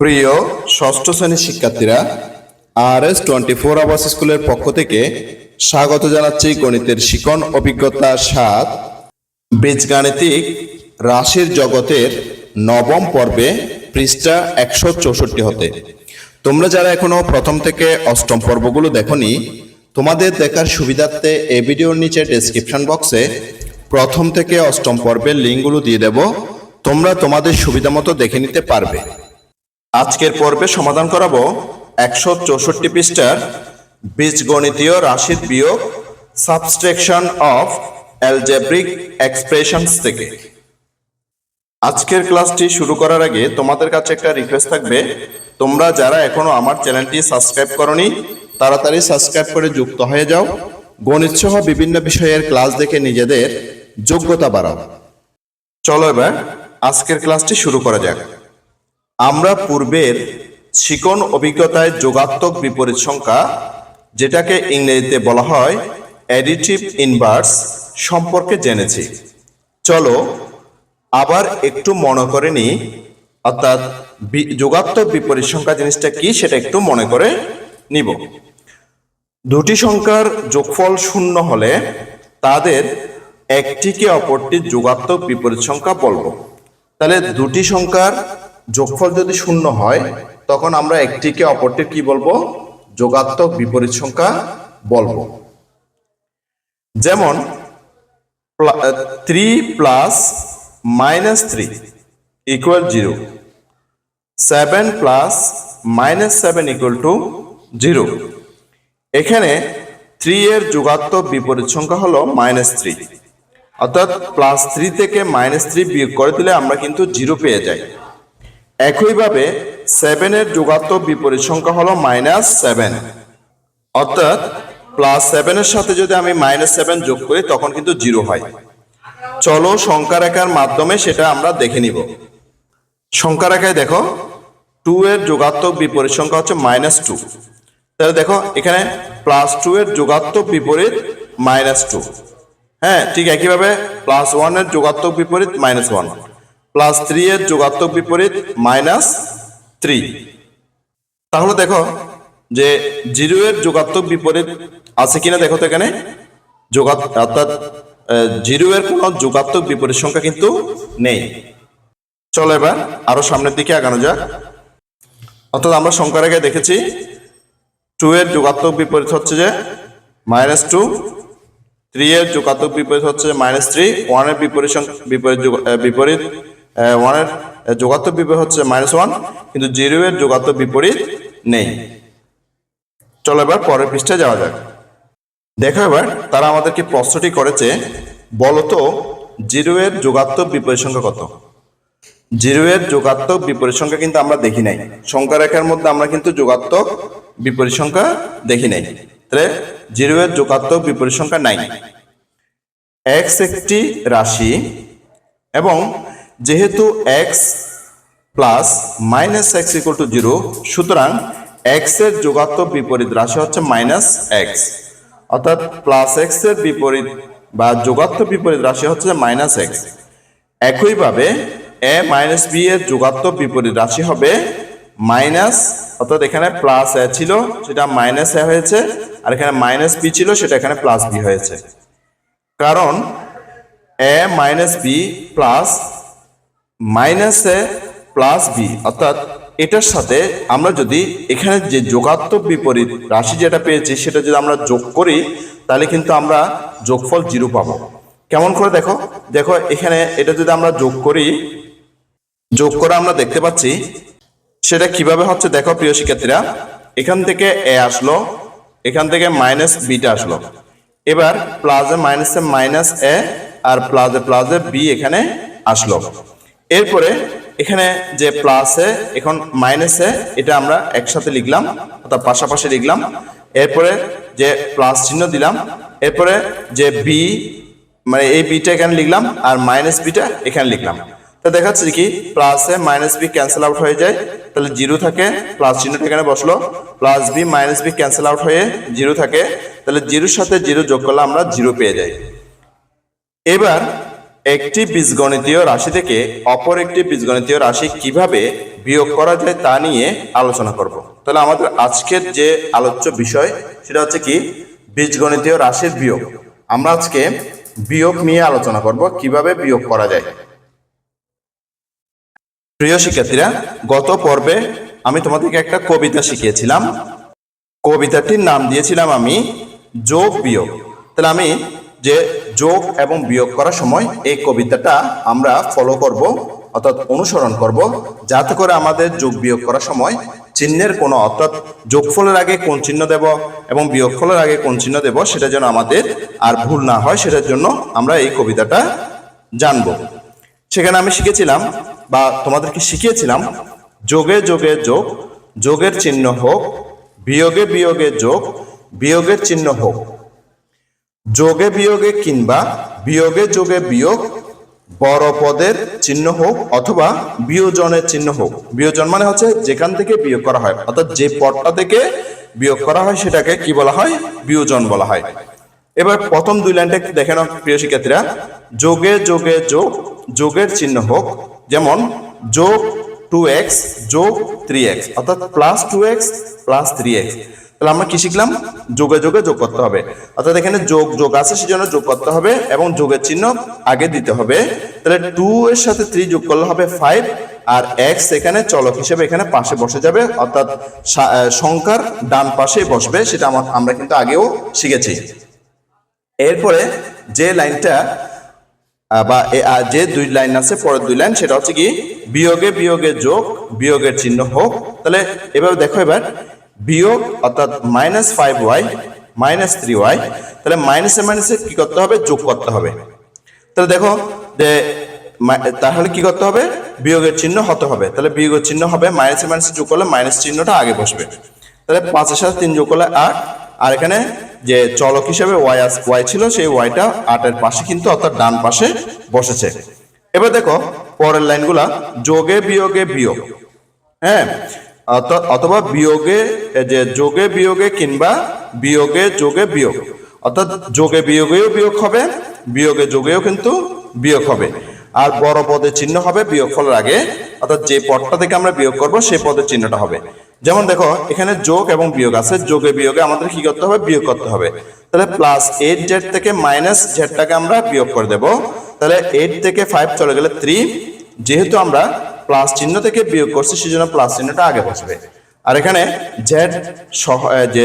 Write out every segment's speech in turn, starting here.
প্রিয় ষষ্ঠ শ্রেণির শিক্ষার্থীরা R S twenty four hours স্কুলের পক্ষ থেকে স্বাগত জানাচ্ছি গণিতের শিকন অভিজ্ঞতা সাত, বীজগাণিতিক রাশির জগতের নবম পর্বে পৃষ্ঠা একশো চৌষট্টি হতে। তোমরা যারা এখনও প্রথম থেকে অষ্টম পর্বগুলো দেখনি, তোমাদের দেখার সুবিধার্থে এই ভিডিওর নিচে ডেসক্রিপশন বক্সে প্রথম থেকে অষ্টম পর্বের লিঙ্কগুলো দিয়ে দেব। তোমরা তোমাদের সুবিধা মতো দেখে নিতে পারবে। আজকের পর্বে সমাধান করাবো একশো চৌষট্টি পৃষ্ঠার বীজগণিতীয় রাশির বিয়োগ সাবস্ট্রাকশন অফ অ্যালজেব্রিক এক্সপ্রেশনস থেকে। আজকের ক্লাসটি শুরু করার আগে তোমাদের কাছে একটা রিকোয়েস্ট থাকবে। তোমরা যারা এখনও আমার চ্যানেলটি সাবস্ক্রাইব করনি, তাড়াতাড়ি সাবস্ক্রাইব করে যুক্ত হয়ে যাও। গণিত সহ বিভিন্ন বিষয়ের ক্লাস দেখে নিজেদের যোগ্যতা বাড়াও। চলো এবার আজকের ক্লাসটি শুরু করা যাক। আমরা পূর্বের শিকন অভিজ্ঞতায় যোগাত্মক বিপরীত সংখ্যা, যেটাকে ইংরেজিতে বলা হয় অ্যাডিটিভ ইনভার্স সম্পর্কে জেনেছি। চলো আবার একটু মনে করে নি অর্থাৎ যোগাত্মক বিপরীত সংখ্যা জিনিসটা কি সেটা একটু মনে করে নিব। দুটি সংখ্যার যোগফল শূন্য হলে তাদের একটিকে অপরটির যোগাত্মক বিপরীত সংখ্যা বলব। তাহলে দুটি সংখ্যার যোগফল যদি শূন্য হয়, তখন আমরা একটিকে অপরটির কি বলব? যোগাত্মক বিপরীত সংখ্যা বলব। যেমন three plus minus three equal zero seven plus minus seven equal to zero এখানে থ্রি এর যোগাত্মক বিপরীত সংখ্যা হলো মাইনাস থ্রি অর্থাৎ প্লাস থ্রি থেকে মাইনাস থ্রি বিয়োগ করে দিলে আমরা কিন্তু জিরো পেয়ে যাই। একইভাবে সেভেনের যোগাত্মক বিপরীত সংখ্যা হলো মাইনাস সেভেন অর্থাৎ প্লাস সেভেনের সাথে যদি আমি মাইনাস সেভেন যোগ করি, তখন কিন্তু জিরো হয়। চলো সংখ্যা রেখার মাধ্যমে সেটা আমরা দেখে নিব। সংখ্যা রেখায় দেখো টু এর যোগাত্মক বিপরীত সংখ্যা হচ্ছে মাইনাস টু তাহলে দেখো, এখানে প্লাস টু এর যোগাত্মক বিপরীত মাইনাস টু হ্যাঁ ঠিক একইভাবে প্লাস ওয়ানের যোগাত্মক বিপরীত মাইনাস ওয়ান প্লাস থ্রি এর যোগাত্মক বিপরীত মাইনাস থ্রি তাহলে দেখো যে জিরো এর যোগাত্মক বিপরীত আছে কিনা দেখো তো এখানে। যোগাত অর্থাৎ জিরো এর কোনো যোগাত্মক বিপরীত সংখ্যা কিন্তু নেই। চলো এবার আরও সামনের দিকে আগানো যাক। অর্থাৎ আমরা সংখ্যা রেখায় দেখেছি টু এর যোগাত্মক বিপরীত হচ্ছে যে মাইনাস টু থ্রি এর যোগাত্মক বিপরীত হচ্ছে মাইনাস থ্রি ওয়ানের বিপরীত বিপরীত বিপরীত ওয়ানের যোগাত্মক বিপরীত হচ্ছে মাইনাস ওয়ান কিন্তু জিরো এর যোগাত্মক বিপরীত নেই। চলো এবার পরের পৃষ্ঠায় যাওয়া যাক। দেখো এবার, তারা আমাদেরকে প্রশ্নটি করেছে, বলতো জিরো এর যোগাত্মক বিপরীত সংখ্যা কত? জিরো এর যোগাত্মক বিপরীত সংখ্যা কিন্তু আমরা দেখি নাই। সংখ্যা রেখার মধ্যে আমরা কিন্তু যোগাত্মক বিপরীত সংখ্যা দেখি নাই। তাহলে জিরো এর যোগাত্মক বিপরীত সংখ্যা নাই। এক্স একটি রাশি এবং যেহেতু X plus minus X equal to zero সুতরাং এক্সের যোগাত্মক বিপরীত রাশি হচ্ছে মাইনাস এক্স অর্থাৎ প্লাস এক্সের বিপরীত বা যোগাত্মক বিপরীত রাশি হচ্ছে মাইনাস এক্স একইভাবে এ মাইনাস বি এর যোগাত্মক বিপরীত রাশি হবে মাইনাস অর্থাৎ এখানে প্লাস এ ছিল, সেটা মাইনাস এ হয়েছে, আর এখানে মাইনাস বি ছিল, সেটা এখানে প্লাস বি হয়েছে। কারণ A minus B plus minus A plus B অর্থাৎ এটার সাথে আমরা যদি এখানে যে যোগাত্মক বিপরীত রাশি যেটা পেয়েছি, সেটা যদি আমরা যোগ করি, তাহলে কিন্তু আমরা যোগফল জিরো পাবো। কেমন করে দেখো? দেখো, এখানে এটা যদি আমরা যোগ করি, যোগ করে আমরা দেখতে পাচ্ছি, সেটা কীভাবে হচ্ছে দেখো প্রিয় শিক্ষার্থীরা? এখান থেকে এ আসলো, এখান থেকে মাইনাস বিটা আসলো। এবার প্লাসে মাইনাসে মাইনাস এ আর প্লাসে প্লাসে বি এখানে আসলো। এরপরে এখানে যে প্লাসে এখন মাইনাসে এটা আমরা একসাথে লিখলাম, অর্থাৎ পাশাপাশি লিখলাম। এরপরে যে প্লাস চিহ্ন দিলাম, এরপরে যে বি মানে এই বিটা এখানে লিখলাম, আর মাইনাস বিটা এখানে লিখলাম। তো দেখাচ্ছে কি প্লাসে মাইনাস বি ক্যান্সেল আউট হয়ে যায়, তাহলে জিরো থাকে প্লাস চিহ্নটা এখানে বসল plus B minus B cancel out হয়ে জিরো থাকে, তাহলে জিরোর সাথে জিরো যোগ করলে আমরা জিরো পেয়ে যাই। এবার একটি বীজগণিতীয় রাশি থেকে অপর একটি বীজগণিতীয় রাশি কীভাবে বিয়োগ করা যায় তা নিয়ে আলোচনা করব। তাহলে আমাদের আজকের যে আলোচ্য বিষয় সেটা হচ্ছে কি? বীজগণিতীয় রাশির বিয়োগ। আমরা আজকে বিয়োগ নিয়ে আলোচনা করব, কীভাবে বিয়োগ করা যায়। প্রিয় শিক্ষার্থীরা, গত পর্বে আমি তোমাদেরকে একটা কবিতা শিখিয়েছিলাম। কবিতাটির নাম দিয়েছিলাম আমি যোগ বিয়োগ। তাহলে আমি যে যোগ এবং বিয়োগ করার সময় এই কবিতাটা আমরা ফলো করব, অর্থাৎ অনুসরণ করব, যাতে করে আমাদের যোগ বিয়োগ করার সময় চিহ্নের কোনো, অর্থাৎ যোগফলের আগে কোন চিহ্ন দেব এবং বিয়োগফলের আগে কোন চিহ্ন দেব, সেটা যেন আমাদের আর ভুল না হয়, সেটার জন্য আমরা এই কবিতাটা জানব। সেখানে আমি শিখেছিলাম, বা তোমাদেরকে শিখিয়েছিলাম, যোগে যোগে যোগ, যোগের চিহ্ন হোক, বিয়োগে বিয়োগে যোগ, বিয়োগের চিহ্ন হোক। যোগে বিয়োগে কিংবা বিয়োগে যোগে বিয়োগ বড় পদের চিহ্ন হোক অথবা বিয়োজনের চিহ্ন হোক। বিয়োজন মানে হচ্ছে যেখান থেকে বিয়োগ করা হয়। অর্থাৎ যে পদটা থেকে বিয়োগ করা হয় সেটাকে কি বলা হয়? বিয়োজন বলা হয়। এবার প্রথম দুই লাইনটা দেখে নাও প্রিয় শিক্ষার্থীরা। যোগে যোগে যোগ, যোগের চিহ্ন হোক, যেমন যোগ টু এক্স যোগ থ্রি এক্স অর্থাৎ plus two X plus three X তাহলে আমরা কি শিখলাম? যোগে যোগে যোগ করতে হবে। অর্থাৎ এখানে যোগ যোগ আছে, সেজন্য যোগ করতে হবে এবং যোগের চিহ্ন আগে দিতে হবে। তাহলে টু এর সাথে থ্রি যোগ করলে হবে ফাইভ আর এক্স এখানে চলক হিসেবে এখানে পাশে বসে যাবে। অর্থাৎ সংখ্যার ডান পাশে বসবে, সেটা আমার- আমরা কিন্তু আগেও শিখেছি। এরপরে যে লাইনটা বা যে দুই লাইন আছে, পরের দুই লাইন, সেটা হচ্ছে কি, বিয়োগে বিয়োগে যোগ, বিয়োগের চিহ্ন হোক। তাহলে এভাবে দেখো এবার বিয়োগ অর্থাৎ minus five Y minus three Y তাহলে মাইনাসে মাইনাসে কি করতে হবে? যোগ করতে হবে। তাহলে দেখো যে তাহলে কি করতে হবে? বিয়োগের চিহ্ন হতে হবে। তাহলে বিয়োগের চিহ্ন হবে মাইনাসে মাইনাসে যোগ করলে মাইনাস চিহ্নটা আগে বসবে। তাহলে পাঁচের সাথে তিন যোগ করলে আট। আর এখানে যে চলক হিসেবে ওয়াই ওয়াই ছিল, সেই ওয়াইটা আটের পাশে কিন্তু অর্থাৎ ডান পাশে বসেছে। এবার দেখো, পরের লাইনগুলা, যোগে বিয়োগে বিয়োগ। হ্যাঁ? অথবা বিয়োগে যে যোগে বিয়োগে কিংবা বিয়োগে যোগে বিয়োগ। অর্থাৎ যোগে বিয়োগেও বিয়োগ হবে, বিয়োগে যোগেও কিন্তু বিয়োগ হবে। আর বড় পদের চিহ্ন হবে বিয়োগ ফলের আগে। অর্থাৎ যে পদটা থেকে আমরা বিয়োগ করব, সেই পদের চিহ্নটা হবে। যেমন দেখো, এখানে যোগ এবং বিয়োগ আছে। যোগে বিয়োগে আমাদের কি করতে হবে? বিয়োগ করতে হবে। তাহলে প্লাস এইট জেড থেকে মাইনাস জেডটাকে আমরা বিয়োগ করে দেব। তাহলে এইট থেকে ফাইভ চলে গেলে থ্রি যেহেতু আমরা প্লাস চিহ্ন থেকে বিয়োগ করছি, সেজন্য প্লাস চিহ্নটা আগে বসবে। আর এখানে জেড সহ যে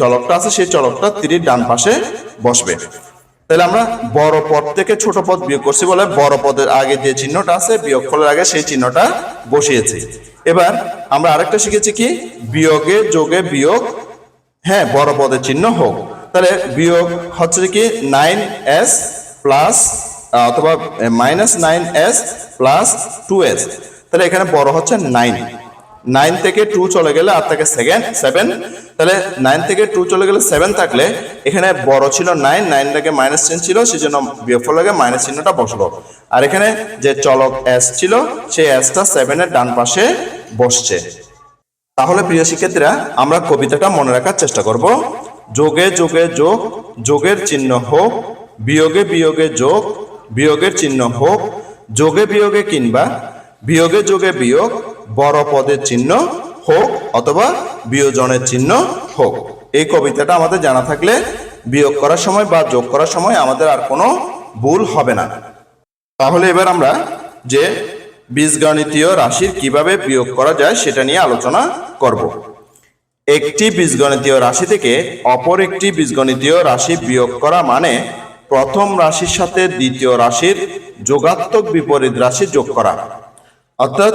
চলকটা আছে, সেই চলকটা তীরের ডান পাশে বসবে। তাহলে আমরা বড় পদ থেকে ছোট পদ বিয়োগ করছি বলে বড় পদের আগে যে চিহ্নটা আছে, বিয়োগ ফলের আগে সেই চিহ্নটা বসিয়েছি। এবার আমরা আরেকটা শিখেছি কি? বিয়োগে যোগে বিয়োগ হ্যাঁ বড় পদের চিহ্ন হোক। তাহলে বিয়োগ হচ্ছে কি? নাইন এস প্লাস অথবা minus nine S plus two S তাহলে এখানে বড় হচ্ছে নাইন নাইন থেকে টু চলে গেলে আর থাকে সেকেন্ড সেভেন তাহলে নাইন থেকে টু চলে গেলে সেভেন থাকলে এখানে বড় ছিল নাইন নাইনটাকে মাইনাস চিহ্ন ছিল, সেজন্য বিয়োগফল লাগে মাইনাস চিহ্নটা বসল। আর এখানে যে চলক এস ছিল, সেই এসটা সেভেনের ডান পাশে বসছে। তাহলে প্রিয় শিক্ষার্থীরা, আমরা কবিতাটা মনে রাখার চেষ্টা করব। যোগে যোগে যোগ, যোগের চিহ্ন হোক, বিয়োগে বিয়োগে যোগ বিয়োগের চিহ্ন হোক, যোগে বিয়োগে কিংবা বিয়োগে যোগে বিয়োগ, বড় পদের চিহ্ন হোক অথবা বিয়োজনের চিহ্ন হোক। এই কবিতাটা আমাদের জানা থাকলে বিয়োগ করার সময় বা যোগ করার সময় আমাদের আর কোনো ভুল হবে না। তাহলে এবার আমরা যে বীজগণিতীয় রাশির কীভাবে বিয়োগ করা যায় সেটা নিয়ে আলোচনা করব। একটি বীজগণিতীয় রাশি থেকে অপর একটি বীজগণিতীয় রাশি বিয়োগ করা মানে প্রথম রাশির সাথে দ্বিতীয় রাশির যোগাত্মক বিপরীত রাশি যোগ করা। অর্থাৎ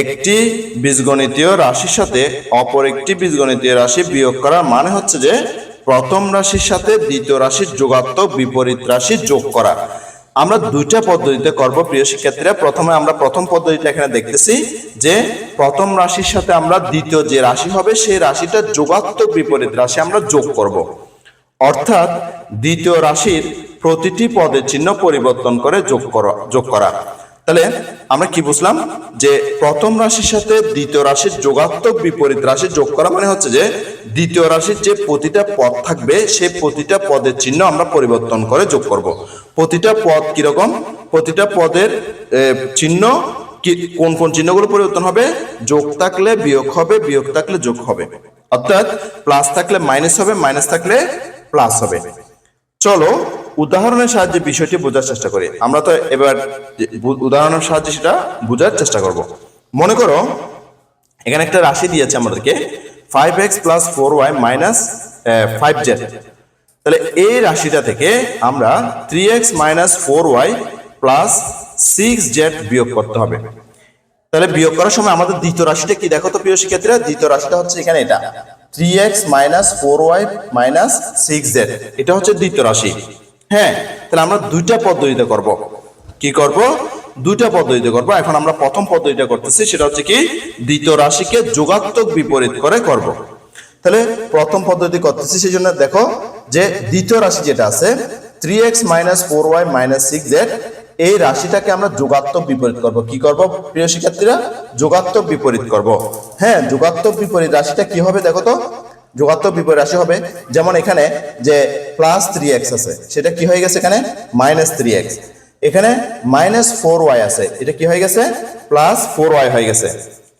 একটি বীজগণিতীয় রাশির সাথে অপর একটি বীজগণিতীয় রাশি বিয়োগ করার মানে হচ্ছে যে প্রথম রাশির সাথে দ্বিতীয় রাশির যোগাত্মক বিপরীত রাশি যোগ করা। আমরা দুইটা পদ্ধতিতে করব প্রিয় শিক্ষার্থীরা। প্রথমে আমরা প্রথম পদ্ধতিটা এখানে দেখতেছি যে প্রথম রাশির সাথে আমরা দ্বিতীয় যে রাশি হবে, সেই রাশিটা যোগাত্মক বিপরীত রাশি আমরা যোগ করব। অর্থাৎ দ্বিতীয় রাশির প্রতিটি পদের চিহ্ন পরিবর্তন করে যোগ করা যোগ করা। তাহলে আমরা কি বুঝলাম? যে প্রথম রাশির সাথে দ্বিতীয় রাশির যোগাত্মক বিপরীত রাশি যোগ করা মানে হচ্ছে যে দ্বিতীয় রাশির যে প্রতিটা পদ থাকবে, সেই প্রতিটা পদের চিহ্ন আমরা পরিবর্তন করে যোগ করব। প্রতিটা পদ কীরকম? প্রতিটা পদের চিহ্ন কি, কোন কোন চিহ্নগুলো পরিবর্তন হবে? যোগ থাকলে বিয়োগ হবে, বিয়োগ থাকলে যোগ হবে। অর্থাৎ প্লাস থাকলে মাইনাস হবে, মাইনাস থাকলে প্লাস হবে। চলো, উদাহরণের সাহায্যে বিষয়টি বোঝার চেষ্টা করি। আমরা তো এবার উদাহরণের সাহায্যে সেটা বোঝার চেষ্টা করব। মনে করো, এখানে একটা রাশি দিয়েছে আমাদেরকে five X plus four Y minus five Z তাহলে এই রাশিটা থেকে আমরা three X minus four Y plus six Z বিয়োগ করতে হবে। তাহলে বিয়োগ করার সময় আমাদের দ্বিতীয় রাশিটা কি? দেখো তো প্রিয় শিক্ষার্থীরা, দ্বিতীয় রাশিটা হচ্ছে এখানে এটা। Three X minus four Y minus six Z এটা হচ্ছে দ্বিতীয় রাশি। হ্যাঁ তাহলে আমরা দুইটা পদ্ধতিতে করব। কি করব? দুইটা পদ্ধতিতে করব। এখন আমরা প্রথম পদ্ধতিটা করতেছি, সেটা হচ্ছে কি? দ্বিতীয় রাশিকে যোগাত্মক বিপরীত করে করব। তাহলে প্রথম পদ্ধতি করতেছি সেই জন্য দেখো যে দ্বিতীয় রাশি যেটা আছে three X minus four Y minus six Z এই রাশিটাকে আমরা যোগাত্মক বিপরীত করব। কি করব? প্রিয় শিক্ষার্থীরা, যোগাত্মক বিপরীত করব। হ্যাঁ যোগাত্মক বিপরীত রাশিটা কি হবে দেখো তো? যোগাত্মক বিপরীত রাশি হবে যেমন এখানে যে প্লাস থ্রি এক্স আছে, সেটা কি হয়ে গেছে এখানে? মাইনাস থ্রি এক্স এখানে মাইনাস ফোর ওয়াই আছে, এটা কি হয়ে গেছে? প্লাস ফোর ওয়াই হয়ে গেছে।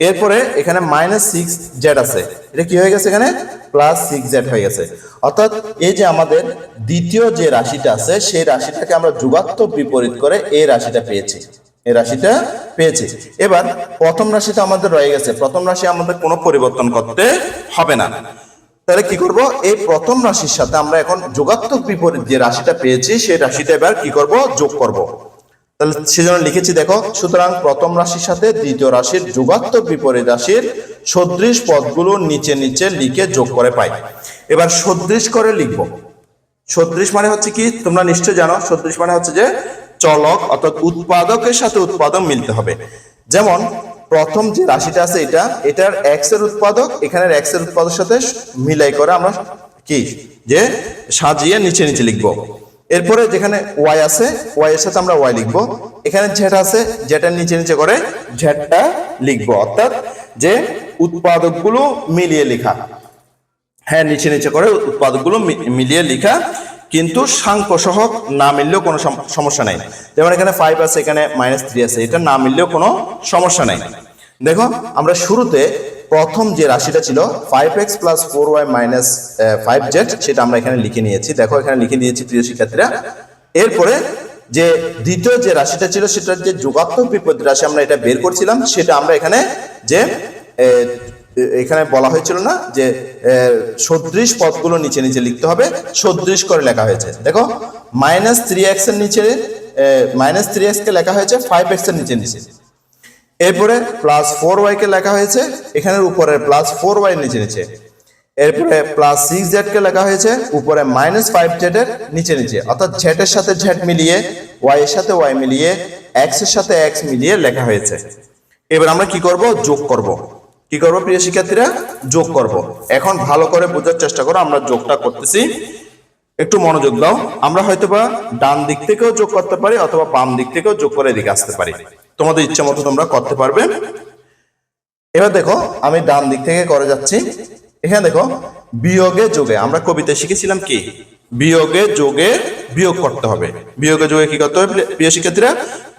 এরপরে এখানে মাইনাস সিক্স জেড আছে। এটা কি হয়ে গেছে এখানে? প্লাস সিক্স জেড হয়ে গেছে। অর্থাৎ এই যে আমাদের দ্বিতীয় যে রাশিটা আছে, সেই রাশিটাকে আমরা যুগাত্মক বিপরীত করে এই রাশিটা পেয়েছি। এই রাশিটা পেয়েছি। এবার প্রথম রাশিটা আমাদের রয়ে গেছে। প্রথম রাশি আমাদের কোনো পরিবর্তন করতে হবে না। তাহলে কি করব? এই প্রথম রাশির সাথে আমরা এখন যোগাত্মক বিপরীত যে রাশিটা পেয়েছি, সেই রাশিটা এবার কি করব? যোগ করব। তাহলে সেজন্য লিখেছি, দেখো, সুতরাং প্রথম রাশির সাথে দ্বিতীয় রাশির যোগাত্মক বিপরীত রাশির সদৃশ পদগুলো নিচে নিচে লিখে যোগ করে পাই। এবার সদৃশ করে লিখব। সদৃশ মানে হচ্ছে কি? তোমরা নিশ্চয় জানো, সদৃশ মানে হচ্ছে যে চলক অর্থাৎ উৎপাদকের সাথে উৎপাদক মিলতে হবে। যেমন, প্রথম যে রাশিটা আছে এটা, এটার এক্সের উৎপাদক, এখানের এক্সের উৎপাদকের সাথে মিলাই করে আমরা কি? যে সাজিয়ে নিচে নিচে লিখব। এরপরে যেখানে ওয়াই আছে ওয়াই এর সাথে আমরা ওয়াই লিখব। এখানে জেড আছে জেটার নিচে নিচে করে জেডটা লিখব। অর্থাৎ যে উৎপাদকগুলো মিলিয়ে লেখা। হ্যাঁ নিচে নিচে করে উৎপাদকগুলো মিলিয়ে লেখা। কিন্তু সহ না মিললেও কোনো সমস্যা নাই। যেমন এখানে ফাইভ আছে, এখানে মাইনাস থ্রি আছে। এটা না মিললেও কোনো সমস্যা নাই। দেখো, আমরা শুরুতে প্রথম যে রাশিটা ছিল five X plus four Y minus five Z সেটা আমরা এখানে লিখে নিয়েছি। দেখো, এখানে লিখে নিয়েছি প্রিয় শিক্ষার্থীরা। এরপরে যে দ্বিতীয় যে রাশিটা ছিল, সেটার যে যোগাত্মক বিপরীত রাশি আমরা এটা বের করছিলাম, সেটা আমরা এখানে যে এখানে বলা হয়েছিল না যে সদৃশ পদগুলো নিচে নিচে লিখতে হবে, সদৃশ করে লেখা হয়েছে। দেখো মাইনাস থ্রি এক্সের নিচে মাইনাস থ্রি এক্স কে লেখা হয়েছে ফাইভ এক্সের নিচে নিচে। এরপরে প্লাস ফোর ওয়াই কে লেখা হয়েছে, এখানের উপরে প্লাস ফোর ওয়াই নিচে নিচে। এরপরে প্লাস সিক্স জেড কে লেখা হয়েছে, উপরে মাইনাস ফাইভ জেড এর নিচে নিচে। অর্থাৎ জেড এর সাথে জেড মিলিয়ে ওয়াই এর সাথে ওয়াই মিলিয়ে এক্সের সাথে এক্স মিলিয়ে লেখা হয়েছে। এবার আমরা কি করব? যোগ করব। কি করব প্রিয় শিক্ষার্থীরা? যোগ করব। এখন ভালো করে বোঝার চেষ্টা করো, আমরা যোগটা করতেছি। একটু মনোযোগ দাও। আমরা হয়তোবা ডান দিক থেকেও যোগ করতে পারি, অথবা বাম দিক থেকেও যোগ করে এদিকে আসতে পারি। তোমাদের ইচ্ছা মতো তোমরা করতে পারবে। এবার দেখো, আমি ডান দিক থেকে করে যাচ্ছি। এখানে দেখো, বিয়োগে যোগে, আমরা কবিতা শিখেছিলাম কি? বিয়োগে যোগে বিয়োগ করতে হবে। বিয়োগে যোগে কি করতে হবে? প্রিয় শিক্ষার্থীরা,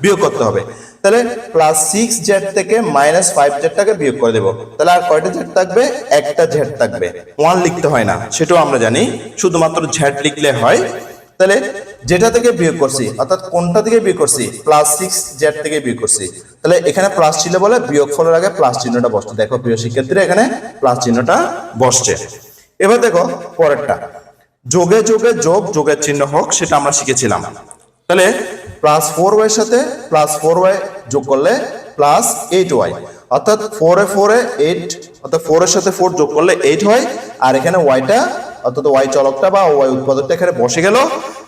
বিয়োগ করতে হবে। তাহলে প্লাস সিক্স জেড থেকে মাইনাস ফাইভ জেডটাকে বিয়োগ করে দেবো। তাহলে আর কয়টা জেড থাকবে? একটা জেড থাকবে। ওয়ান লিখতে হয় না, সেটাও আমরা জানি। শুধুমাত্র ঝ্যাড লিখলে হয় তাহলে যেটা থেকে বিয়োগ করছি, অর্থাৎ কোনটা থেকে বিয়োগ করছি? প্লাস সিক্স জেড থেকে বিয়োগ করছি। তাহলে এখানে প্লাস ছিল বলে বিয়োগ ফলের আগে প্লাস চিহ্নটা বসছে। দেখো প্রিয় শিক্ষার্থীরা, এখানে প্লাস চিহ্নটা বসছে। এবার দেখো পরেরটা। যোগে যোগে যোগ, যোগের চিহ্ন হোক, সেটা আমরা শিখেছিলাম। তাহলে প্লাস ফোর ওয়াই সাথে প্লাস ফোর ওয়াই যোগ করলে প্লাস এইট ওয়াই অর্থাৎ ফোর ফোর এইট অর্থাৎ ফোর এর সাথে ফোর যোগ করলে এইট হয়। আর এখানে ওয়াইটা অর্থাৎ ওয়াই চলকটা বা ওয়াই উৎপাদকটা এখানে বসে গেল।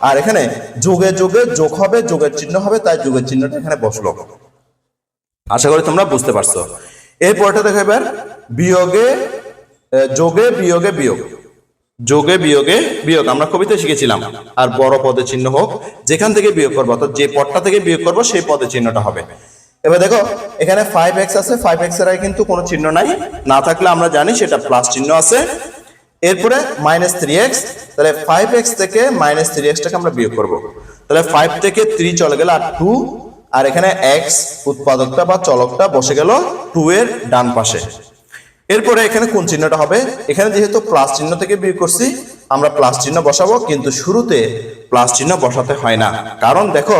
আর এখানে যোগে যুগে যোগ হবে, যোগের চিহ্ন হবে, তাই যোগের চিহ্নটা এখানে বসল। আশা করি তোমরা বুঝতে পারছ। এরপরটা দেখো এবার, বিয়োগে যোগে, বিয়োগে, বিয়োগ। যোগে, বিয়োগে, বিয়োগ। আমরা কবিতা শিখেছিলাম, আর বড় পদে চিহ্ন হোক, যেখান থেকে বিয়োগ করব, অর্থাৎ যে পদটা থেকে বিয়োগ করব, সেই পদে চিহ্নটা হবে। এবার দেখো, এখানে ফাইভ এক্স আছে ফাইভ এক্সের কিন্তু কোনো চিহ্ন নাই। না থাকলে আমরা জানি সেটা প্লাস চিহ্ন আছে। এরপরে মাইনাস থ্রি এক্স তাহলে ফাইভ এক্স থেকে মাইনাস থ্রি এক্সটাকে আমরা বিয়োগ করব। তাহলে ফাইভ থেকে থ্রি চলে গেল আর টু আর এখানে এক্স উৎপাদকটা বা চলকটা বসে গেল টু এর ডান পাশে। এরপরে এখানে কোন চিহ্নটা হবে? এখানে যেহেতু প্লাস চিহ্ন থেকে বিয়োগ করছি, আমরা প্লাস চিহ্ন বসাবো, কিন্তু শুরুতে প্লাস চিহ্ন বসাতে হয় না। কারণ দেখো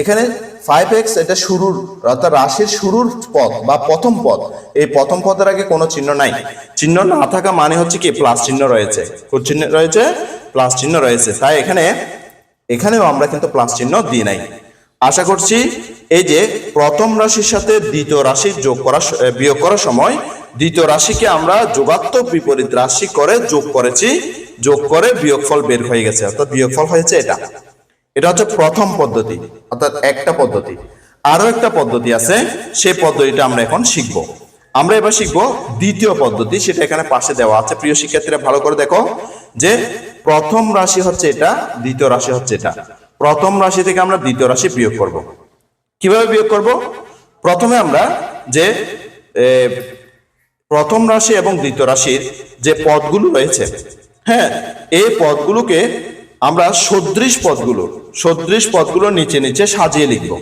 এখানে ফাইভ এক্স এটা শুরুর, অর্থাৎ রাশির শুরুর পদ বা প্রথম পদ এই প্রথম পদের আগে কোনো চিহ্ন নাই। চিহ্ন না থাকা মানে হচ্ছে কি প্লাস চিহ্ন রয়েছে। কোন চিহ্ন রয়েছে? প্লাস চিহ্ন রয়েছে। তাই এখানে, এখানেও আমরা কিন্তু প্লাস চিহ্ন দিই নাই। আশা করছি এই যে প্রথম রাশির সাথে দ্বিতীয় রাশি যোগ করা বিয়োগ করার সময় দ্বিতীয় রাশিকে আমরা যোগাত্মক বিপরীত রাশি করে যোগ করেছি। যোগ করে বিয়োগফল বের হয়ে গেছে। অর্থাৎ বিয়োগফল হয়েছে এটা। এটা হচ্ছে প্রথম পদ্ধতি, অর্থাৎ একটা পদ্ধতি। আরও একটা পদ্ধতি আছে, সেই পদ্ধতিটা আমরা এখন শিখব। আমরা এবার শিখব দ্বিতীয় পদ্ধতি, সেটা এখানে পাশে দেওয়া আছে। প্রিয় শিক্ষার্থীরা, ভালো করে দেখো যে প্রথম রাশি হচ্ছে এটা, দ্বিতীয় রাশি হচ্ছে এটা। প্রথম রাশি থেকে আমরা দ্বিতীয় রাশি বিয়োগ করব। কীভাবে বিয়োগ করব? প্রথমে আমরা যে প্রথম রাশি এবং দ্বিতীয় রাশির যে পদগুলো রয়েছে হ্যাঁ এই পদগুলোকে আমরা সদৃশ পদগুলো সদৃশ পদগুলো নিচে নিচে সাজিয়ে লিখব।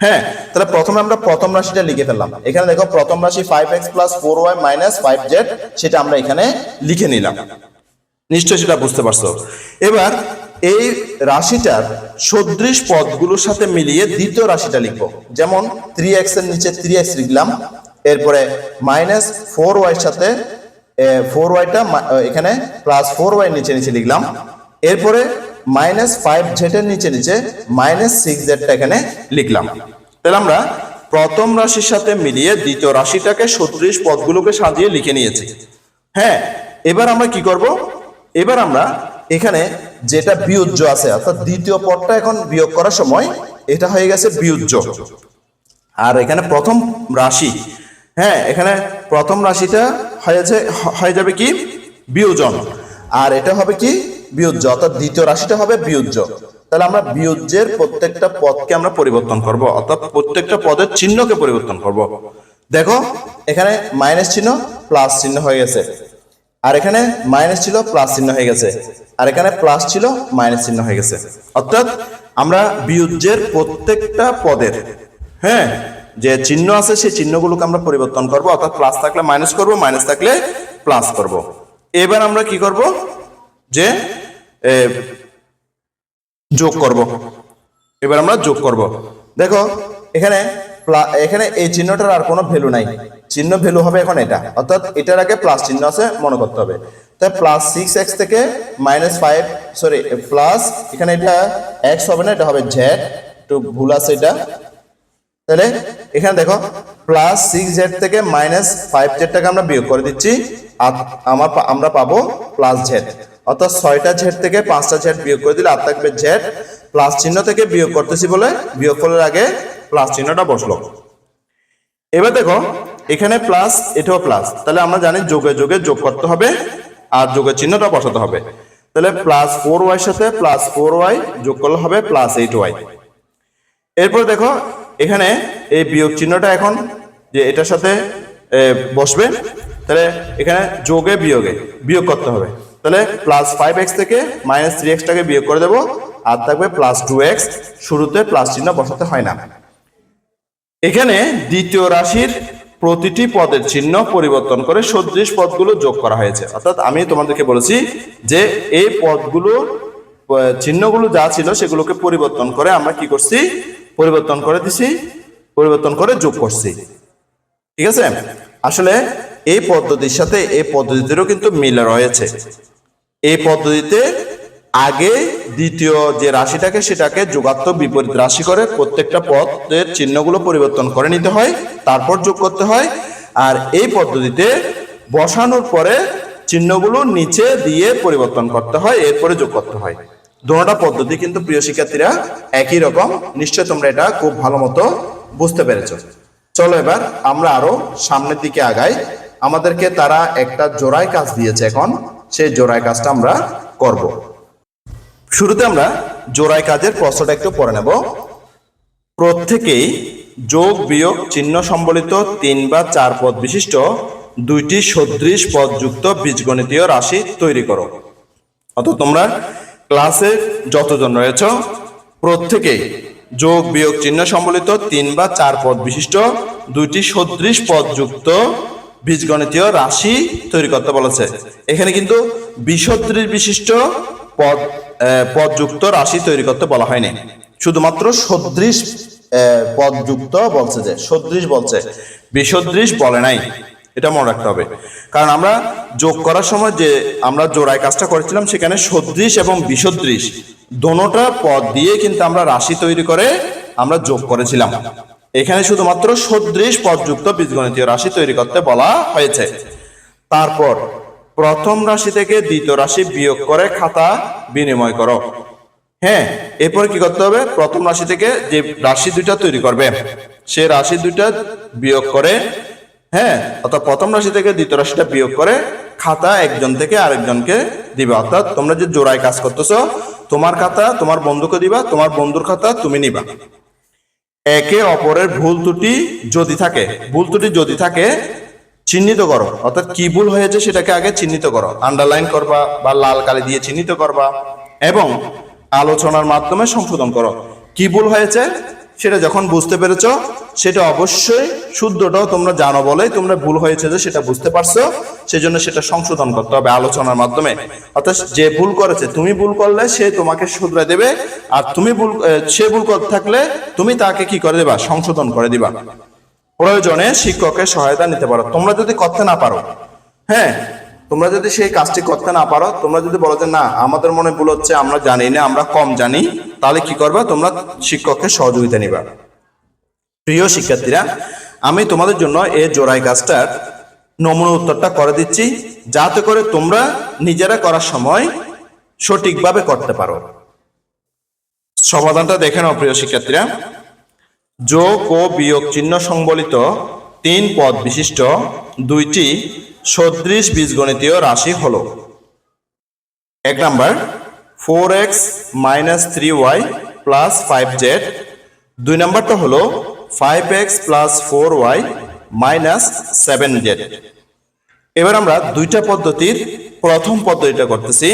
হ্যাঁ তাহলে প্রথমে আমরা প্রথম রাশিটা লিখে ফেললাম। এখানে দেখো প্রথম রাশি five X plus four Y minus five Z সেটা আমরা এখানে লিখে নিলাম। নিশ্চয় সেটা বুঝতে পারছ? এবার এই রাশিটার সদৃশ পদগুলোর সাথে মিলিয়ে দ্বিতীয় রাশিটা লিখব। যেমন থ্রি এক্সের নিচে থ্রি এক্স লিখলাম, এরপরে মাইনাস ফোর ওয়াইয়ের সাথে ফোর ওয়াইটা এখানে প্লাস ফোর ওয়াই নিচে নিচে লিখলাম। এরপরে মাইনাস ফাইভ জেড এর নিচে নিচে মাইনাস সিক্স জেডটা এখানে লিখলাম। তাহলে আমরা প্রথম রাশির সাথে মিলিয়ে দ্বিতীয় রাশিটাকে সত্রিশ পদগুলোকে সাজিয়ে লিখে নিয়েছি। হ্যাঁ এবার আমরা কি করব? এবার আমরা এখানে যেটা বিয়োজ্য আছে, অর্থাৎ দ্বিতীয় পদটা এখন বিয়োগ করার সময় এটা হয়ে গেছে বিয়োজ্য। আর এখানে প্রথম রাশি হ্যাঁ এখানে প্রথম রাশিটা হয়ে যাবে কি? বিয়োজন। আর এটা হবে কি? বিয়োজ্য, অর্থাৎ দ্বিতীয় রাশিটা হবে বিয়োজ্য। তাহলে আমরা বিয়োজ্যের প্রত্যেকটা পদকে আমরা পরিবর্তন করব, অর্থাৎ প্রত্যেকটা পদের চিহ্নকে পরিবর্তন করব। দেখো, এখানে মাইনাস চিহ্ন প্লাস চিহ্ন হয়ে গেছে। আর এখানে মাইনাস ছিল প্লাস চিহ্ন হয়ে গেছে। আর এখানে প্লাস ছিল মাইনাস চিহ্ন হয়ে গেছে। অর্থাৎ আমরা বিয়োজ্যের প্রত্যেকটা পদের হ্যাঁ যে চিহ্ন আছে সেই চিহ্নগুলোকে আমরা পরিবর্তন করব, অর্থাৎ প্লাস থাকলে মাইনাস করব, মাইনাস থাকলে প্লাস করব। এবার আমরা কি করব? যে যোগ করব। এবার আমরা যোগ করব। দেখো, এখানে এখানে এই চিহ্নটার আর কোনো ভ্যালু নাই। চিহ্ন ভ্যালু হবে এখন এটা। অর্থাৎ এটার আগে প্লাস চিহ্ন আছে, মনে করতে হবে। তাই প্লাস সিক্স এক্স থেকে মাইনাস ফাইভ সরি প্লাস এখানে এটা এক্স হবে না, এটা হবে জেড একটু ভুল আছে এটা। তাহলে এখানে দেখো প্লাস সিক্স জেড থেকে মাইনাস ফাইভ জেডটাকে আমরা বিয়োগ করে দিচ্ছি। আর আমার আমরা পাবো প্লাস জেড অর্থাৎ ছয়টা জেড থেকে পাঁচটা জেড বিয়োগ করে দিলে আর থাকবে জেড প্লাস চিহ্ন থেকে বিয়োগ করতেছি বলে বিয়োগ করার আগে প্লাস চিহ্নটা বসল। এবার দেখো, এখানে প্লাস এটাও প্লাস তাহলে আমরা জানি যোগে যোগে যোগ করতে হবে আর যোগের চিহ্নটা বসাতে হবে। তাহলে প্লাস ফোর ওয়াই সাথে প্লাস ফোর ওয়াই যোগ করলে হবে প্লাস এইট ওয়াই এরপর দেখো, এখানে এই বিয়োগ চিহ্নটা এখন যে এটার সাথে বসবে, তাহলে এখানে যোগে বিয়োগে বিয়োগ করতে হবে। তাহলে প্লাস ফাইভ এক্স থেকে মাইনাস থ্রি এক্সটাকে বিয়োগ করে দেবো। আর থাকবে প্লাস টু এক্স শুরুতে প্লাস চিহ্ন বসাতে হয় না। এখানে দ্বিতীয় রাশির প্রতিটি পদের চিহ্ন পরিবর্তন করে সদৃশ পদগুলো যোগ করা হয়েছে। অর্থাৎ আমি তোমাদেরকে বলেছি যে এই পদগুলো চিহ্নগুলো যা ছিল সেগুলোকে পরিবর্তন করে আমরা কি করছি? পরিবর্তন করে দিছি, পরিবর্তন করে যোগ করছি। ঠিক আছে? আসলে এই পদ্ধতির সাথে এই পদ্ধতিরও কিন্তু মিল রয়েছে। এই পদ্ধতিতে আগে দ্বিতীয় যে রাশিটাকে সেটাকে যোগাত্মক বিপরীত রাশি করে প্রত্যেকটা পদের চিহ্নগুলো পরিবর্তন করে নিতে হয়, তারপর যোগ করতে হয়। আর এই পদ্ধতিতে বসানোর পরে চিহ্নগুলো নিচে দিয়ে পরিবর্তন করতে হয়, এরপরে যোগ করতে হয়। দুটা পদ্ধতি কিন্তু প্রিয় শিক্ষার্থীরা একই রকম। নিশ্চয় তোমরা এটা খুব ভালো মতো বুঝতে পেরেছ। চলো এবার আমরা আরও সামনের দিকে আগাই। আমাদেরকে তারা একটা জোড়ায় কাজ দিয়েছে এখন। সেই জোড়ায় কাজটা আমরা করব। শুরুতে আমরা জোড়ায় কাজের প্রশ্নটা একটু পড়ে নেব। প্রত্যেকেই যোগ, বিয়োগ, চিহ্ন সম্বলিত তিন বা চার পদ বিশিষ্ট দুইটি সদৃশ পদযুক্ত বীজগণিতীয় রাশি তৈরি করো। অত তোমরা ক্লাসে যতজন রয়েছ, প্রত্যেকেই যোগ, বিয়োগ, চিহ্ন সম্বলিত তিন বা চার পদ বিশিষ্ট দুইটি সদৃশ পদ যুক্ত বীজগণিতীয় রাশি তৈরি করতে বলেছে। এখানে কিন্তু বিসদৃশ বিশিষ্ট পদ পদযুক্ত রাশি তৈরি করতে বলা হয়নি। শুধুমাত্র সদৃশ পদযুক্ত বলছে যে, সদৃশ বলছে। বিসদৃশ বলে নাই। এটা মনে রাখতে হবে। কারণ আমরা যোগ করার সময় যে আমরা জোড়ায় কাজটা করেছিলাম, সেখানে সদৃশ এবং বিসদৃশ, দোনোটা পদ দিয়ে কিন্তু আমরা রাশি তৈরি করে আমরা যোগ করেছিলাম। এখানে শুধুমাত্র সদৃশ পদযুক্ত বীজগণিতীয় রাশি তৈরি করতে বলা হয়েছে। তারপর, প্রথম রাশি থেকে দ্বিতীয় রাশি বিয়োগ করে খাতা বিনিময় করো। হ্যাঁ এরপর কি করতে হবে? প্রথম রাশি থেকে যে রাশি দুইটা তৈরি করবে, সে রাশি দুইটা বিয়োগ করে হ্যাঁ অর্থাৎ প্রথম রাশি থেকে দ্বিতীয় রাশিটা বিয়োগ করে খাতা একজন থেকে আরেকজনকে দিবে। অর্থাৎ তোমরা যে জোড়ায় কাজ করতেছো, তোমার খাতা তোমার বন্ধুকে দিবা, তোমার বন্ধুর খাতা তুমি নিবা। একে অপরের ভুল ত্রুটি যদি থাকে, ভুল ত্রুটি যদি থাকে, চিহ্নিত করো। অর্থাৎ কি ভুল হয়েছে সেটাকে আগে চিহ্নিত করো। আন্ডারলাইন করবা বা লাল কালি দিয়ে চিহ্নিত করবা এবং আলোচনার মাধ্যমে সংশোধন করো। কি ভুল হয়েছে? সেটা যখন বুঝতে পেরেছ, সেটা অবশ্যই শুদ্ধটাও তোমরা জানো বলে তোমরা ভুল হয়েছে যে সেটা বুঝতে পারছ, সেজন্য সেটা সংশোধন করতে হবে আলোচনার মাধ্যমে। অর্থাৎ যে ভুল করেছে, তুমি ভুল করলে সে তোমাকে শুধরে দেবে, আর তুমি ভুল সে ভুল করতে থাকলে তুমি তাকে কি করে দেবা? সংশোধন করে দিবা। প্রয়োজনে শিক্ষকের সহায়তা নিতে পারো। তোমরা যদি করতে না পারো হ্যাঁ তোমরা যদি সেই কাজটি করতে না পারো, তোমরা যদি বলো যে, না, আমাদের মনে ভুল হচ্ছে, আমরা জানি না, আমরা কম জানি, তাহলে কি করবা? তোমরা শিক্ষককে সহযোগিতা নিবা। প্রিয় শিক্ষার্থীরা, আমি তোমাদের জন্য এই জোড়াই কাজটার নমুনা উত্তরটা করে দিচ্ছি, যাতে করে তোমরা নিজেরা করার সময় সঠিকভাবে করতে পারো। সমাধানটা দেখে নাও, প্রিয় শিক্ষার্থীরা। যোগ ও বিয়োগ চিহ্ন সংবলিত তিন পদ বিশিষ্ট দুইটি সদৃশ বীজগণিতীয় রাশি হল। এক number four X minus three Y plus five Z দুই নাম্বারটা হলো five X plus four Y minus seven Z এবার আমরা দুইটা পদ্ধতির প্রথম পদ্ধতিটা করতেছি।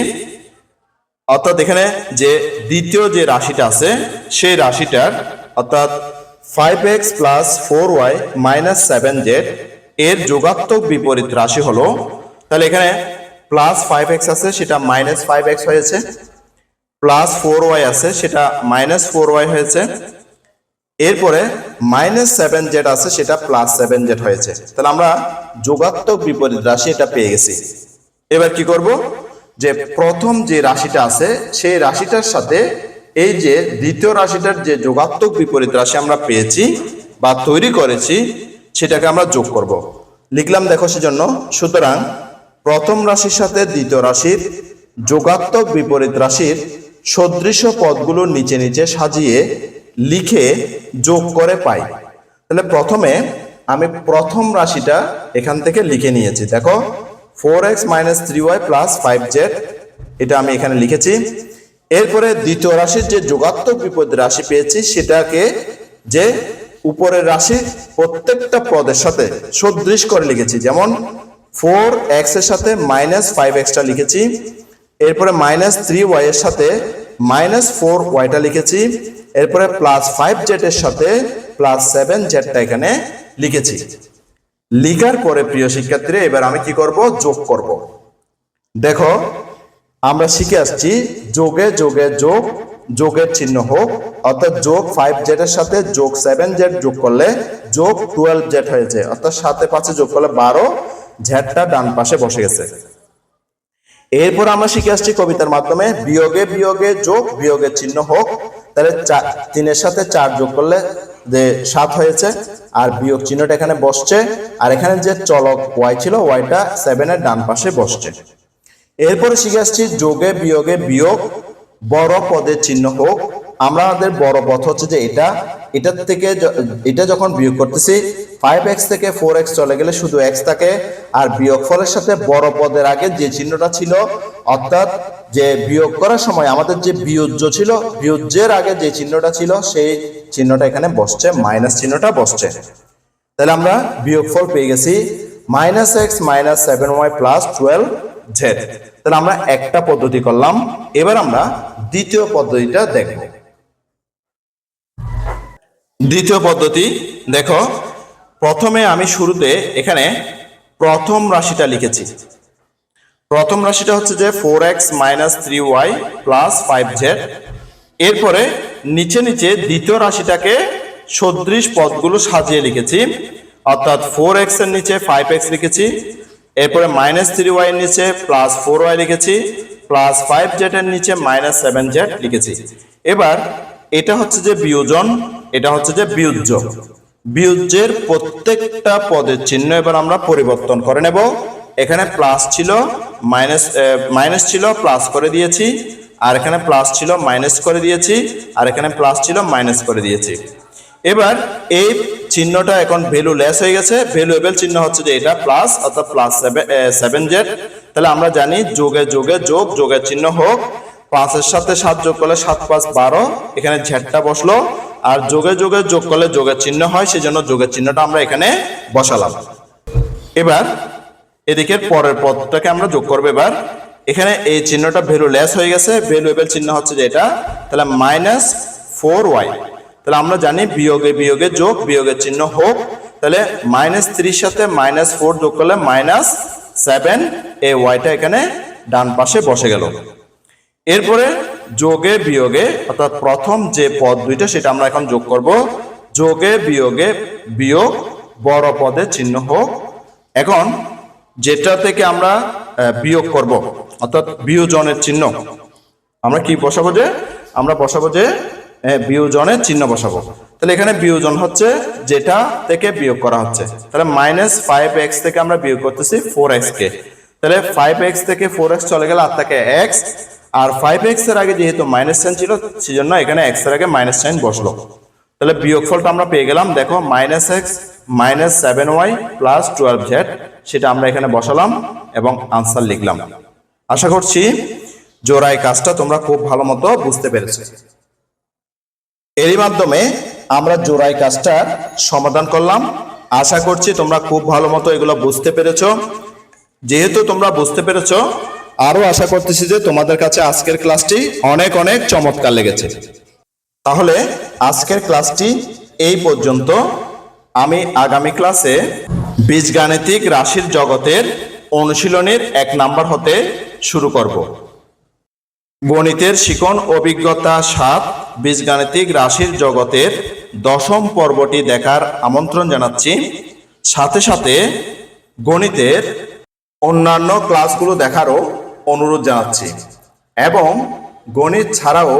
অর্থাৎ এখানে যে দ্বিতীয় যে রাশিটা আছে, সেই রাশিটার অর্থাৎ five X plus four Y minus seven Z এর যোগাত্মক বিপরীত রাশি হলো, তাহলে এখানে প্লাস ফাইভ এক্স আছে, সেটা মাইনাস ফাইভ এক্স হয়েছে প্লাস ফোর ওয়াই আছে, সেটা মাইনাস ফোর ওয়াই হয়েছে, এরপরে মাইনাস সেভেন জেড আছে, সেটা প্লাস সেভেন জেড হয়েছে। তাহলে আমরা যোগাত্মক বিপরীত রাশি এটা পেয়ে গেছি। এবার কি করব? যে প্রথম যে রাশিটা আছে, সেই রাশিটার সাথে এই যে দ্বিতীয় রাশিটার যে যোগাত্মক বিপরীত রাশি আমরা পেয়েছি বা তৈরি করেছি সেটাকে আমরা যোগ করব। লিখলাম দেখো সেজন্য, সুতরাং প্রথম রাশির সাথে দ্বিতীয় রাশির যোগাত্মক বিপরীত রাশির সদৃশ পদগুলো নিচে নিচে সাজিয়ে লিখে যোগ করে পাই। তাহলে প্রথমে আমি প্রথম রাশিটা এখান থেকে লিখে নিয়েছি। দেখো four x minus three y plus five z এটা আমি এখানে লিখেছি। এরপরে দ্বিতীয় রাশির যে যোগাত্মক বিপদ রাশি পেয়েছি, সেটাকে যে উপরের রাশি প্রত্যেকটা পদের সাথে সদৃশ করে লিখেছি। যেমন ফোর এক্সের সাথে মাইনাস ফাইভ এক্সটা লিখেছি। এরপরে মাইনাস থ্রি ওয়াই এর সাথে মাইনাস ফোর ওয়াইটা লিখেছি। এরপরে প্লাস ফাইভ জেড এর সাথে প্লাস সেভেন জেডটা এখানে লিখেছি। লিখার পরে প্রিয় শিক্ষার্থীরা, এবার আমি কি করব? যোগ করব। দেখো, আমরা শিখে আসছি যোগে যোগে যোগ যোগের চিহ্ন হোক, অর্থাৎ যোগ ফাইভ জেড এর সাথে যোগ সেভেন জেড যোগ করলে যোগ টুয়েলভ জেড হয়েছে, অর্থাৎ সাথে পাঁচে যোগ করলে বারো ঝেডটা ডান পাশে বসে গেছে। এরপর আমরা শিখে আসছি কবিতার মাধ্যমে বিয়োগে বিয়োগে যোগ, বিয়োগের চিহ্ন হোক, তাহলে চা- তিনের সাথে চার যোগ করলে যে সাত হয়েছে, আর বিয়োগ চিহ্নটা এখানে বসছে, আর এখানে যে চলক ওয়াই ছিল ওয়াইটা সেভেনের ডান পাশে বসছে। এরপরে শিখে আসছি যোগে বিয়োগে বিয়োগ বড় পদের চিহ্ন হোক, আমাদের বড় পথ হচ্ছে যে এটা এটার থেকে এটা যখন বিয়োগ করতেছি ফাইভ এক্স থেকে ফোর এক্স চলে গেলে শুধু এক্স থাকে, আর বিয়োগ ফলের সাথে বড় পদের আগে যে চিহ্নটা ছিল, অর্থাৎ যে বিয়োগ করার সময় আমাদের যে বিয়োজ্য ছিল, বিয়োজ্যের আগে যে চিহ্নটা ছিল, সেই চিহ্নটা এখানে বসছে মাইনাস চিহ্নটা বসছে। তাহলে আমরা বিয়োগ বিয়োগফল পেয়ে গেছি minus x minus seven y plus twelve z তাহলে আমরা একটা পদ্ধতি করলাম, এবার আমরা দ্বিতীয় পদ্ধতিটা দেখব। দ্বিতীয় পদ্ধতি, দেখো, প্রথমে আমি শুরুতে এখানে প্রথম রাশিটা লিখেছি। প্রথম রাশিটা হচ্ছে যে four x minus three y plus five z এরপরে নিচে নিচে দ্বিতীয় রাশিটাকে সদৃশ পদগুলো সাজিয়ে লিখেছি। অর্থাৎ ফোর এক্সের নিচে ফাইভ এক্স লিখেছি। এরপরে মাইনাস থ্রি ওয়াই এর নিচে প্লাস ফোর ওয়াই লিখেছি প্লাস ফাইভ জেড এর নিচে মাইনাস সেভেন জেড লিখেছি। এবার এটা হচ্ছে যে বিয়োজন, এটা হচ্ছে যে বিয়োজ্য। বিয়োজ্যের প্রত্যেকটা পদের চিহ্ন এবার আমরা পরিবর্তন করে নেব। এখানে প্লাস ছিল মাইনাস মাইনাস ছিল প্লাস করে দিয়েছি, আর এখানে প্লাস ছিল মাইনাস করে দিয়েছি, আর এখানে প্লাস ছিল মাইনাস করে দিয়েছি। এবার এই চিহ্নটা এখন ভ্যালু লেস হয়ে গেছে। ভ্যালুয়েবল চিহ্ন হচ্ছে যে এটা প্লাস অর্থাৎ প্লাস সেভেন জেড তাহলে আমরা জানি যোগে যোগে, যোগ, যোগের চিহ্ন হোক। পাঁচের সাথে সাত যোগ করলে সাত পাঁচ বারো। এখানে ঝেটটা বসল। আর যোগে যোগে, যোগ করলে যোগের চিহ্ন হয় সেই জন্য যোগের চিহ্নটা আমরা এখানে বসালাম। এবার এদিকের পরের পদটাকে আমরা যোগ করব এবার। এখানে এই চিহ্নটা ভ্যালু লেস হয়ে গেছে। ভ্যালুয়েবল চিহ্ন হচ্ছে যে এটা। তাহলে মাইনাস ফোর ওয়াই তাহলে আমরা জানি বিয়োগে বিয়োগে যোগ, বিয়োগের চিহ্ন হোক। তাহলে মাইনাস থ্রির সাথে মাইনাস ফোর যোগ করলে মাইনাস সেভেন এ ওয়াইটা এখানে ডান পাশে বসে গেল। এরপরে যোগে বিয়োগে, অর্থাৎ প্রথম যে পদ দুইটা, সেটা আমরা এখন যোগ করব। যোগে বিয়োগে বিয়োগ, বড় পদের চিহ্ন হোক। এখন যেটা থেকে আমরা বিয়োগ করব, অর্থাৎ বিয়োজনের চিহ্ন, আমরা কি বসাবো যে, আমরা বসাবো যে বিয়োজনের চিহ্ন বসাবো। তাহলে এখানে বিয়োজন হচ্ছে যেটা থেকে বিয়োগ করা হচ্ছে। তাহলে মাইনাস ফাইভ এক্স থেকে আমরা বিয়োগ করতেছি ফোর এক্স কে। তাহলে ফাইভ এক্স থেকে ফোর এক্স চলে গেলে আর থাকে এক্স আর ফাইভ এক্সের আগে যেহেতু মাইনাস সাইন ছিল, সেজন্য এখানে এক্সের আগে মাইনাস সাইন বসল। তাহলে বিয়োগফলটা আমরা পেয়ে গেলাম, দেখো minus x minus seven y plus twelve z সেটা আমরা এখানে বসালাম এবং আনসার লিখলাম। আশা করছি জোড়াই কাজটা তোমরা খুব ভালো মতো বুঝতে পেরেছ। এরই মাধ্যমে আমরা জোড়াই কাজটার সমাধান করলাম। আশা করছি তোমরা খুব ভালো মতো এগুলো বুঝতে পেরেছ। যেহেতু তোমরা বুঝতে পেরেছ আরও আশা করতেছি যে তোমাদের কাছে আজকের ক্লাসটি অনেক অনেক চমৎকার লেগেছে। তাহলে আজকের ক্লাসটি এই পর্যন্ত। আমি আগামী ক্লাসে বীজগাণিতিক রাশির জগতের অনুশীলনের এক নাম্বার হতে শুরু করব। গণিতের শিকন অভিজ্ঞতা সাত, বীজগাণিতিক রাশির জগতের দশম পর্বটি দেখার আমন্ত্রণ জানাচ্ছি। সাথে সাথে গণিতের অন্যান্য ক্লাসগুলো দেখারও অনুরোধ জানাচ্ছি এবং গণিত ছাড়াও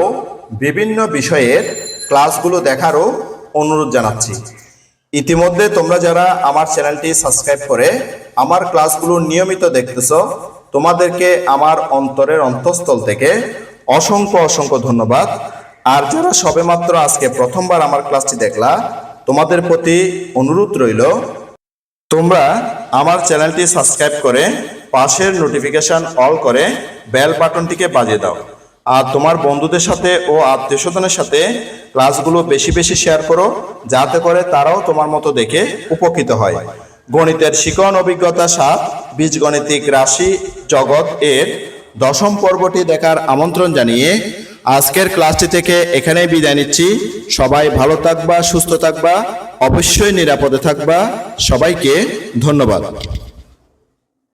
বিভিন্ন বিষয়ের ক্লাসগুলো দেখারও অনুরোধ জানাচ্ছি। ইতিমধ্যে তোমরা যারা আমার চ্যানেলটি সাবস্ক্রাইব করে আমার ক্লাসগুলো নিয়মিত দেখতেছো তোমাদেরকে আমার অন্তরের অন্তঃস্থল থেকে অসংখ্য অসংখ্য ধন্যবাদ। আর যারা সবেমাত্র আজকে প্রথমবার আমার ক্লাসটি দেখলা, তোমাদের প্রতি অনুরোধ রইল, তোমরা আমার চ্যানেলটি সাবস্ক্রাইব করে পাশের নোটিফিকেশন অল করে বেল বাটনটিকে বাজিয়ে দাও। আর তোমার বন্ধুদের সাথে ও আত্মীয় স্বজনের সাথে ক্লাসগুলো বেশি বেশি শেয়ার করো, যাতে করে তারাও তোমার মতো দেখে উপকৃত হয়। গণিতের শিকন অভিজ্ঞতা সাত, বীজগণিতিক রাশি জগৎ এর। দশম পর্বটি দেখার আমন্ত্রণ জানিয়ে আজকের ক্লাসটি থেকে এখানেই বিদায় নিচ্ছি। সবাই ভালো থাকবা, সুস্থ থাকবা, অবশ্যই নিরাপদে থাকবা। সবাইকে ধন্যবাদ।